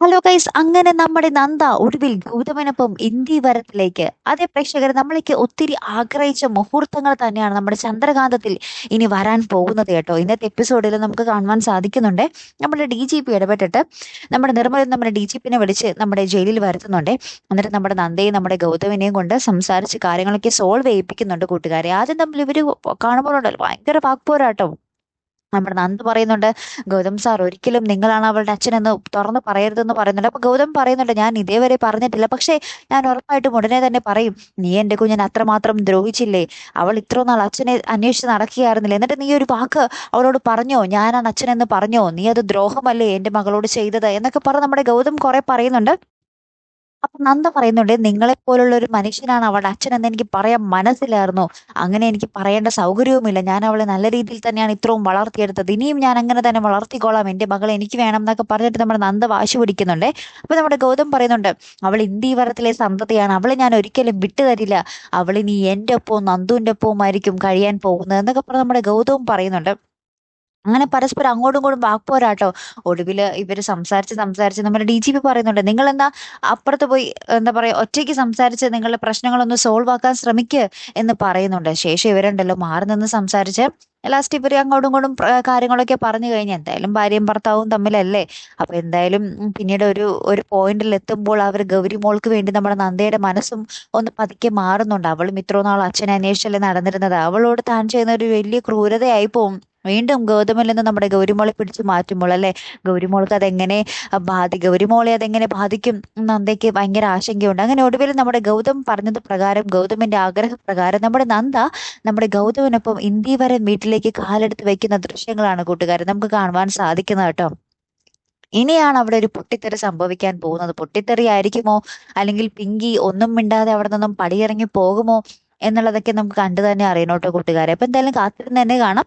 Hello guys അങ്ങനെ നമ്മുടെ നന്ദ ഒടുവിൽ ഗൗതമനൊപ്പം ഇന്ത്യ വരത്തിലേക്ക്. അതേ പ്രേക്ഷകർ നമ്മളേക്ക് ഒത്തിരി ആഗ്രഹിച്ച മുഹൂർത്തങ്ങൾ തന്നെയാണ് നമ്മുടെ ചന്ദ്രകാന്തത്തിൽ ഇനി വരാൻ പോകുന്നത് കേട്ടോ. ഇന്നത്തെ എപ്പിസോഡിൽ നമുക്ക് കാണുവാൻ സാധിക്കുന്നുണ്ട്. നമ്മുടെ ഡി ജി പി ഇടപെട്ടിട്ട് നമ്മുടെ നിർമ്മല നമ്മുടെ ഡി ജി പിനെ വിളിച്ച് നമ്മുടെ ജയിലിൽ വരുത്തുന്നുണ്ട്. എന്നിട്ട് നമ്മുടെ നന്ദയും നമ്മുടെ ഗൗതമിനെയും കൊണ്ട് സംസാരിച്ച് കാര്യങ്ങളൊക്കെ സോൾവ് ചെയ്യിപ്പിക്കുന്നുണ്ട് കൂട്ടുകാരെ. ആദ്യം തമ്മിൽ ഇവർ കാണുമ്പോഴുണ്ടല്ലോ ഭയങ്കര വാക്പോരാട്ടോ. നമ്മുടെ നന്ദ് പറയുന്നുണ്ട് ഗൗതം സാർ ഒരിക്കലും നിങ്ങളാണ് അവളുടെ അച്ഛനെന്ന് തുറന്ന് പറയരുതെന്ന് പറയുന്നുണ്ട്. അപ്പൊ ഗൗതം പറയുന്നുണ്ട് ഞാൻ ഇതേവരെ പറഞ്ഞിട്ടില്ല. പക്ഷേ ഞാൻ ഉറപ്പായിട്ടും ഉടനെ തന്നെ പറയും നീ എന്റെ കുഞ്ഞിനെ അത്രമാത്രം ദ്രോഹിച്ചില്ലേ? അവൾ ഇത്ര നാൾ അച്ഛനെ അന്വേഷിച്ച് നടക്കുകയായിരുന്നില്ല? എന്നിട്ട് നീ ഒരു വാക്ക് അവളോട് പറഞ്ഞോ? ഞാനാണ് അച്ഛനെന്ന് പറഞ്ഞോ? നീ അത് ദ്രോഹമല്ലേ എന്റെ മകളോട് ചെയ്തത്? എന്നൊക്കെ പറഞ്ഞ് നമ്മുടെ ഗൗതം കുറെ പറയുന്നുണ്ട്. അപ്പൊ നന്ദ പറയുന്നുണ്ട് നിങ്ങളെ പോലുള്ള ഒരു മനുഷ്യനാണ് അവളുടെ അച്ഛൻ എന്ന് എനിക്ക് പറയാൻ മനസ്സിലായിരുന്നു. അങ്ങനെ എനിക്ക് പറയേണ്ട സൗകര്യവുമില്ല. ഞാൻ അവളെ നല്ല രീതിയിൽ തന്നെയാണ് ഇത്രയും വളർത്തിയെടുത്തത്. ഇനിയും ഞാൻ അങ്ങനെ തന്നെ വളർത്തിക്കോളാം. എന്റെ മകൾ എനിക്ക് വേണം എന്നൊക്കെ പറഞ്ഞിട്ട് നമ്മുടെ നന്ദ വാശി പിടിക്കുന്നുണ്ട്. അപ്പൊ നമ്മുടെ ഗൗതം പറയുന്നുണ്ട് അവൾ ഇന്ദീവരത്തിലെ സന്തതിയാണ്. അവളെ ഞാൻ ഒരിക്കലും വിട്ടുതരില്ല. അവൾ ഇനി എന്റെ ഒപ്പവും നന്ദുവിന്റെ ഒപ്പവും ആയിരിക്കും കഴിയാൻ പോകുന്നത് എന്നൊക്കെ പറഞ്ഞ് നമ്മുടെ ഗൗതവും പറയുന്നുണ്ട്. അങ്ങനെ പരസ്പരം അങ്ങോട്ടും ഇങ്ങോട്ടും വാക്പോരാട്ടോ ഒടുവിൽ ഇവർ സംസാരിച്ച് സംസാരിച്ച് നമ്മുടെ ഡി ജി പി പറയുന്നുണ്ട്. നിങ്ങൾ എന്താ അപ്പുറത്ത് പോയി എന്താ പറയുക ഒറ്റയ്ക്ക് സംസാരിച്ച് നിങ്ങളുടെ പ്രശ്നങ്ങളൊന്ന് സോൾവ് ആക്കാൻ ശ്രമിക്കുക എന്ന് പറയുന്നുണ്ട്. ശേഷം ഇവരുണ്ടല്ലോ മാറി നിന്ന് സംസാരിച്ച് ലാസ്റ്റ് ഇവർ അങ്ങോട്ടും ഇങ്ങോട്ടും കാര്യങ്ങളൊക്കെ പറഞ്ഞു കഴിഞ്ഞാൽ എന്തായാലും ഭാര്യയും ഭർത്താവും തമ്മിലല്ലേ? അപ്പൊ എന്തായാലും പിന്നീട് ഒരു ഒരു പോയിന്റിൽ എത്തുമ്പോൾ അവർ ഗൗരി മോൾക്ക് വേണ്ടി നമ്മുടെ നന്ദയുടെ മനസ്സും ഒന്ന് പതുക്കെ മാറുന്നുണ്ട്. അവളും ഇത്രയും നാൾ അച്ഛനെ അന്വേഷിച്ചല്ലേ നടന്നിരുന്നത്. അവളോട് താൻ ചെയ്യുന്ന ഒരു വലിയ ക്രൂരതയായി പോവും. വീണ്ടും ഗൗതമിൽ നിന്ന് നമ്മുടെ ഗൗരിമോളെ പിടിച്ചു മാറ്റുമ്പോൾ അല്ലെ? ഗൗരിമോൾക്ക് അതെങ്ങനെ ബാധി ഗൗരിമോളെ അതെങ്ങനെ ബാധിക്കും നന്ദയ്ക്ക് ഭയങ്കര ആശങ്കയുണ്ട്. അങ്ങനെ ഒടുവിൽ നമ്മുടെ ഗൗതം പറഞ്ഞത് പ്രകാരം ഗൗതമിന്റെ ആഗ്രഹപ്രകാരം നമ്മുടെ നന്ദ നമ്മുടെ ഗൗതമിനൊപ്പം ഇന്ത്യ വരെ വീട്ടിലേക്ക് കാലെടുത്ത് വെക്കുന്ന ദൃശ്യങ്ങളാണ് കൂട്ടുകാരെ നമുക്ക് കാണുവാൻ സാധിക്കുന്നത് കേട്ടോ. ഇനിയാണ് അവിടെ ഒരു പൊട്ടിത്തെറി സംഭവിക്കാൻ പോകുന്നത്. പൊട്ടിത്തെറി ആയിരിക്കുമോ? അല്ലെങ്കിൽ പിങ്കി ഒന്നും മിണ്ടാതെ അവിടെ നിന്നും പടിയിറങ്ങി പോകുമോ? എന്നുള്ളതൊക്കെ നമുക്ക് കണ്ടു തന്നെ അറിയണോട്ടോ കൂട്ടുകാരെ. അപ്പൊ എന്തായാലും കാത്തിരുന്ന് തന്നെ കാണാം.